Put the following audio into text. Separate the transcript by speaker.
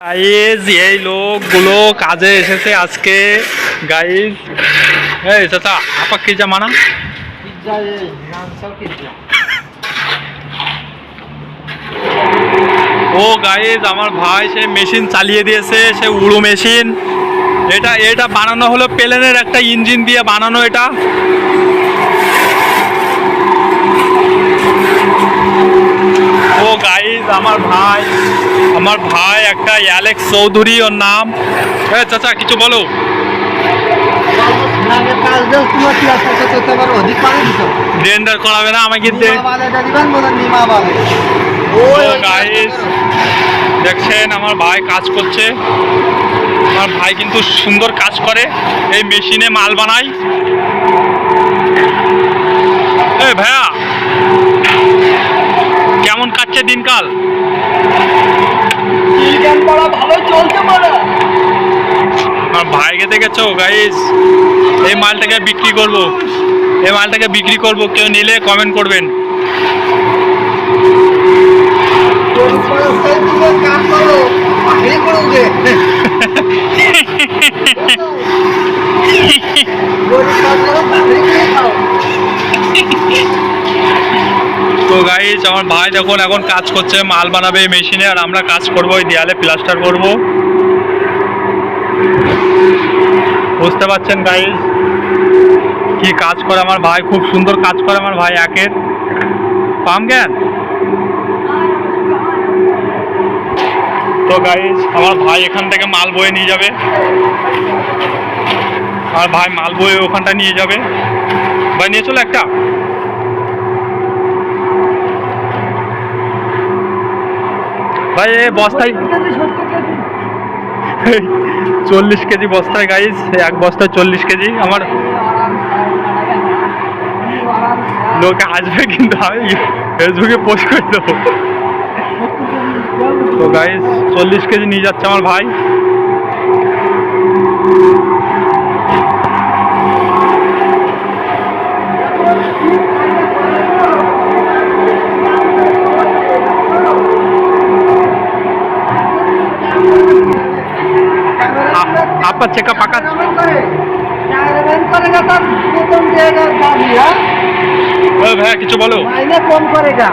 Speaker 1: Guys এই লোকগুলো কাজে এসেছে আজকে। গাইজ এই চাচা, আপা কি যা মানা ও গাইজ আমার ভাই সে মেশিন চালিয়ে দিয়েছে, সে উড়ো মেশিন এটা এটা বানানো হলো প্লেনের একটা ইঞ্জিন দিয়ে বানানো এটা। ও গাইজ আমার ভাই আমার ভাই একটা অ্যালেক্স চৌধুরী ওর নাম। হ্যাঁ চাচা কিছু বলো। করাবে না আমাকে দেখছেন আমার ভাই কাজ করছে। আমার ভাই কিন্তু সুন্দর কাজ করে। এই মেশিনে মাল বানায়। এই ভাইয়া কেমন কাটছে দিনকাল? আমার ভাইকে দেখেছ গাইস এই মালটাকে বিক্রি করব। এই মালটাকে বিক্রি করব কেউ নিলে কমেন্ট করবেন। গাইজ আমার ভাই দেখুন, এখন কাজ করছে, মাল বানাবে মেশিনে আর আমরা কাজ করব ওই দেয়ালে প্লাস্টার করব। বুঝতে পারছেন গাইজ কি কাজ করে আমার ভাই? খুব সুন্দর কাজ করে আমার ভাই, একের। পাম জ্ঞান? তো গাইজ আমার ভাই এখান থেকে মাল বয়ে নিয়ে যাবে। আমার ভাই মাল বয়ে ওখানটা নিয়ে যাবে। ভাই, নিয়ে চলো একটা। ভাই বস্তায় চল্লিশ কেজি বস্তায় গাইস এক বস্তায় চল্লিশ কেজি। আমার লোক আসবে কিন্তু আমি ফেসবুকে পোস্ট করে দেবো। তো গাইস চল্লিশ কেজি নিয়ে যাচ্ছে আমার ভাই। পাচ্ছে का पका ওই ভাইয়া কিছু বলো।
Speaker 2: কম করে গা।